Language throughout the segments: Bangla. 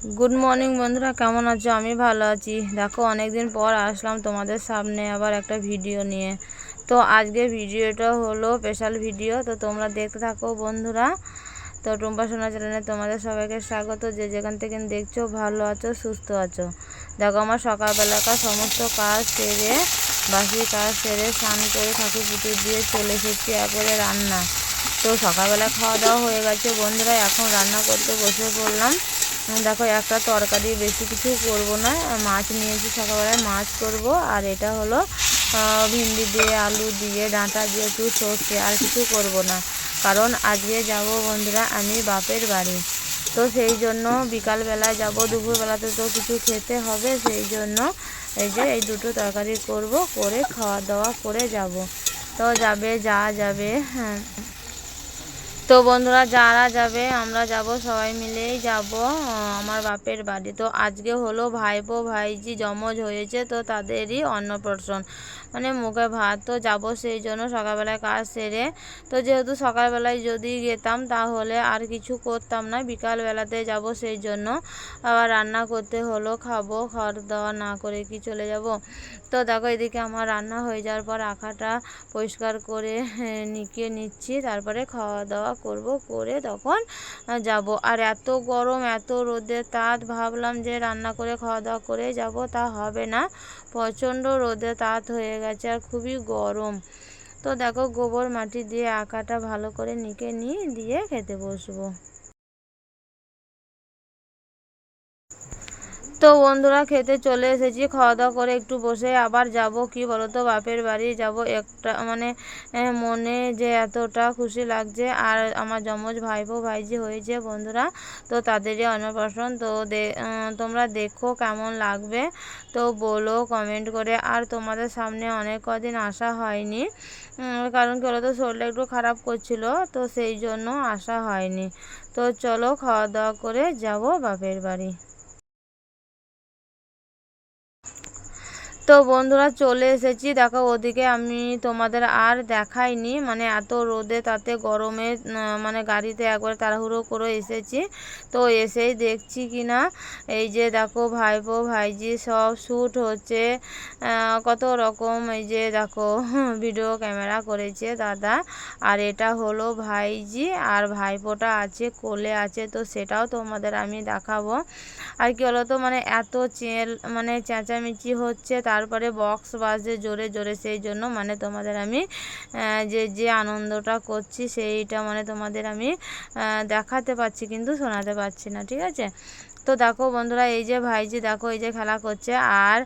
গুড মর্নিং বন্ধুরা, কেমন আছো? আমি ভালো আছি। দেখো, অনেকদিন পর আসলাম তোমাদের সামনে আবার একটা ভিডিও নিয়ে। তো আজকে ভিডিওটা হলো স্পেশাল ভিডিও তো তোমরা দেখতে থাকো, বন্ধুরা। তো টুম্পা সোনা চ্যানেলে তোমাদের সবাইকে স্বাগত। যে যেখান থেকে দেখছ, ভালো আছো, সুস্থ আছো। দেখো, আমার সকালবেলাকার সমস্ত কাজ সেরে বাসি কাজ সেরে স্নান করে ঠাকুর পুতুর দিয়ে চলে এসেছি একবারে রান্না। তো সকালবেলা খাওয়া দাওয়া হয়ে গেছে, বন্ধুরা। এখন রান্না করতে বসে পড়লাম। দেখো, একটা তরকারি বেশি কিছু করব না। মাছ নিয়েছি সকালবেলায়, মাছ করব। আর এটা হলো ভিন্ডি দিয়ে, আলু দিয়ে, ডাঁটা দিয়ে, একটু সর্ষে, আর কিছু করব না। কারণ আজকে যাব, বন্ধুরা, আমি বাপের বাড়ি। তো সেই জন্য বিকালবেলায় যাব, দুপুরবেলাতে তো কিছু খেতে হবে, সেই জন্য এই যে, এই দুটো তরকারি করব, করে খাওয়া দাওয়া করে যাব। তো যাবে, যা যাবে হ্যাঁ। তো বন্ধুরা, যারা যাবে, আমরা যাব, সবাই মিলেই যাব। আমার বাপের বাড়ি। তো আজকে হলো ভাইপো ভাইজি জমজ হয়েছে, তো তাদেরই অন্নপ্রাশন। মানে মুখে ভাত তো যাব সেই জন্য সকালবেলায় কাজ সেরে। তো যেহেতু সকালবেলায় যদি যেতাম তাহলে আর কিছু করতাম না, বিকালবেলাতে যাব সেই জন্য। আবার রান্না করতে হলো, খাব খাওয়া দাওয়া না করে কি চলে যাব? তো দেখো এদিকে আমার রান্না হয়ে যাওয়ার পর আখাটা পরিষ্কার করে নিকিয়ে নিচ্ছি, তারপরে খাওয়া দাওয়া করব, করে তখন যাব। আর এত গরম, এত রোদে তাঁত ভাবলাম যে রান্না করে খাওয়া দাওয়া করে যাব, তা হবে না। প্রচণ্ড রোদে তাঁত হয়ে গেছে আর খুবই গরম। তো দেখো গোবর মাটি দিয়ে আঁকাটা ভালো করে নিকে নিয়ে দিয়ে খেতে বসবো। তো বন্ধুরা খেতে চলে এসেছি খাওয়া দাওয়া করে একটু বসে আবার যাব। কি বলতো, বাপের বাড়ি যাব। একটা মানে মনে যে এতটা খুশি লাগছে। আর আমার যমজ ভাইপো, ভাইজি হয়েছে বন্ধুরা, তো তাদেরই অন্নপ্রাশন। তো তোমরা দেখো কেমন লাগবে। তো বলো কমেন্ট করে। আর তোমাদের সামনে অনেক কদিন আসা হয়নি। কারণ কি বলতো, শরীরটা একটু খারাপ করছিল, তো সেই জন্য আসা হয়নি। তো চলো খাওয়া দাওয়া করে যাব বাপের বাড়ি। তো বন্ধুরা চলে এসেছি। দেখো, ওদিকে আমি তোমাদের আর দেখাইনি। মানে এত রোদে তাতে গরমে মানে গাড়িতে একবার তাড়াহুড়ো করে এসেছি। তো এসেই দেখছি কি না এই যে দেখো, ভাইপো, ভাইজি সব শ্যুট হচ্ছে। কত রকম এই যে দেখো, ভিডিও ক্যামেরা করেছে দাদা। আর এটা হলো ভাইজি, আর ভাইপোটা আছে, কোলে আছে, তো সেটাও তোমাদের আমি দেখাবো। আর কি বলতো মানে এত চেল মানে চেঁচামেচি হচ্ছে তার তারপরে বক্স বাজে জোরে জোরে, সেই জন্য মানে তোমাদের আমি যে যে আনন্দটা করছি সেইটা মানে তোমাদের আমি দেখাতে পাচ্ছি কিন্তু শোনাতে পারছি না, ঠিক আছে? তো দেখো বন্ধুরা, এই যে ভাইজি দেখো, এই যে খেলা করছে আর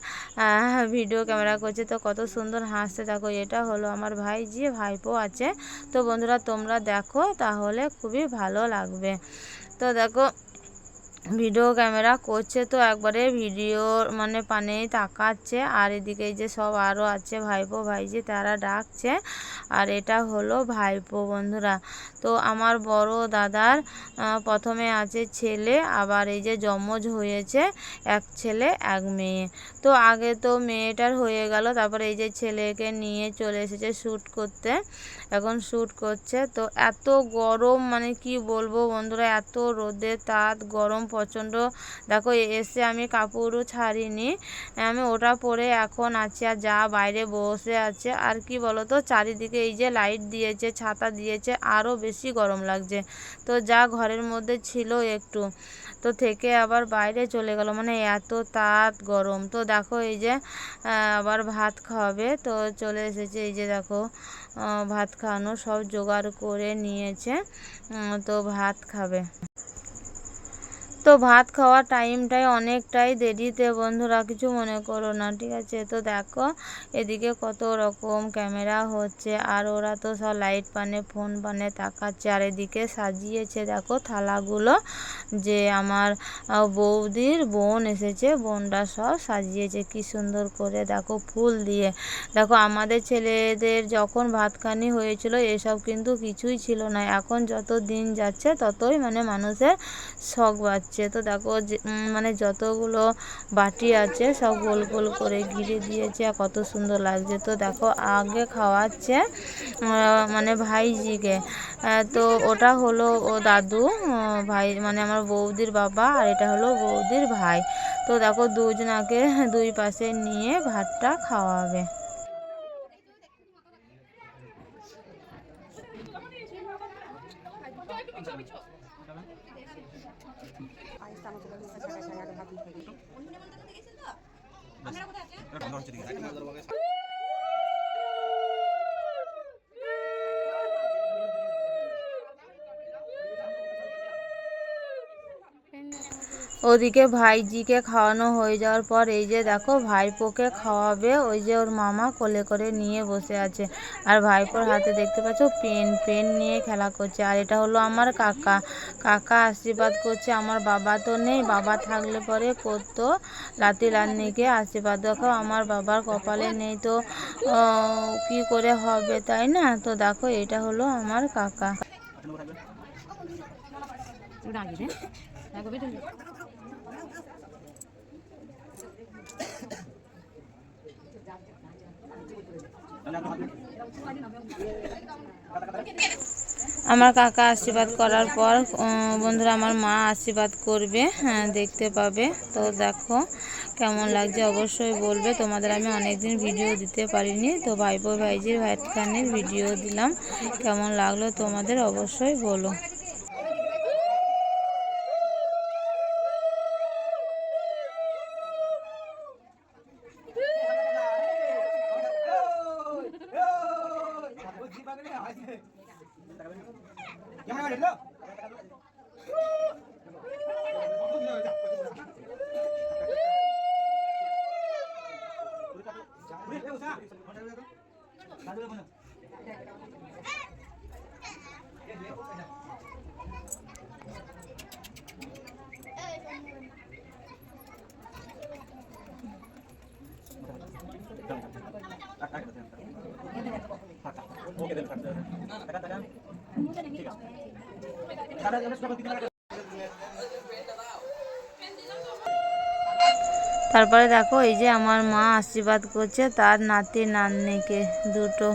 ভিডিও ক্যামেরা করছে, তো কত সুন্দর হাসছে। দেখো, এটা হলো আমার ভাইজি, ভাইপো আছে। তো বন্ধুরা, তোমরা দেখো, তাহলে খুবই ভালো লাগবে। তো দেখো ভিডিও ক্যামেরা করছে তো একবারে ভিডিওর মানে পানে তাকাচ্ছে। আর এদিকে যে সব আরও আছে, ভাইপো ভাইজি তারা ডাকছে। আর এটা হলো ভাইপো বন্ধুরা। তো আমার বড় দাদার প্রথমে আছে ছেলে, আবার এই যে জমজ হয়েছে, এক ছেলে, এক মেয়ে। তো আগে তো মেয়েটার হয়ে গেল, তারপরে এই যে ছেলেকে নিয়ে চলে এসেছে শ্যুট করতে। এখন শ্যুট করছে। তো এত গরম মানে কি বলব বন্ধুরা, এত রোদে তাত গরম প্রচণ্ড। দেখো, এসে আমি কাপড়ও ছাড়িনি, আমি ওটা পরে এখন আছি আর যা বাইরে বসে আছে। আর কি বলতো, চারিদিকে এই যে লাইট দিয়েছে, ছাতা দিয়েছে আরও বেশি গরম লাগছে। তো যা ঘরের মধ্যে ছিল একটু, তো থেকে আবার বাইরে চলে গেল। মানে এত তাত গরম। তো দেখো এই যে আবার ভাত খাওয়াবে তো চলে এসেছে এই যে দেখো ভাত খাওয়ানো। সব জোগাড় করে নিয়েছে তো ভাত খাবে। তো ভাত খাওয়ার টাইমটাই অনেকটাই দেরিতে বন্ধুরা, কিছু মনে করো না, ঠিক আছে? তো দেখো, এদিকে কত রকম ক্যামেরা হচ্ছে, আর ওরা তো সব লাইট পানে ফোন পানে তাকাচ্ছে, আর এদিকে সাজিয়েছে দেখো থালাগুলো, যে আমার বৌদির বোন এসেছে বোনটা সব সাজিয়েছে, কি সুন্দর করে দেখো ফুল দিয়ে। দেখো, আমাদের ছেলেদের যখন ভাতখানি হয়েছিল, এসব কিন্তু কিছুই ছিল না, এখন যত দিন যাচ্ছে, ততই মানে মানুষের শখ বাড়ছে। করছে তো দেখো মানে যতগুলো বাটি আছে সব গোল গোল করে ঘিরে দিয়েছে আর কত সুন্দর লাগছে। তো দেখো আগে খাওয়াচ্ছে মানে ভাইজিকে। তো ওটা হলো ও দাদু ভাই মানে আমার বৌদির বাবা আর এটা হলো বৌদির ভাই। তো দেখো দুজনাকে দুই পাশে নিয়ে ভাতটা খাওয়াবে। ব্যাস এটা হচ্ছে ওদিকে ভাইজিকে খাওয়ানো হয়ে যাওয়ার পর এই যে দেখো ভাইপোকে খাওয়াবে, ওই যে ওর মামা কোলে করে নিয়ে বসে আছে। আর ভাইপোর হাতে দেখতে পাচ্ছ পেন পেন নিয়ে খেলা করছে। আর এটা হলো আমার কাকা। কাকা আশীর্বাদ করছে, আমার বাবা তো নেই, বাবা থাকলে পরে করতো। লাতি লান্নিকে আশীর্বাদ দেখো, আমার বাবার কপালে নেই তো কি করে হবে তাই না? তো দেখো এটা হলো আমার কাকা। আমার কাকা আশীর্বাদ করার পর বন্ধুরা, আমার মা আশীর্বাদ করবে হ্যাঁ দেখতে পাবে। তো দেখো কেমন লাগছে, অবশ্যই বলবে। তোমাদের আমি অনেকদিন ভিডিও দিতে পারিনি, তো ভাইপো ভাইজির ভাইখানের ভিডিও দিলাম। কেমন লাগল তোমাদের, অবশ্যই বলো। দাদু তারপরে দেখো এই যে আমার মা আশীর্বাদ করছে তার নাতি নাতনিকে দুটো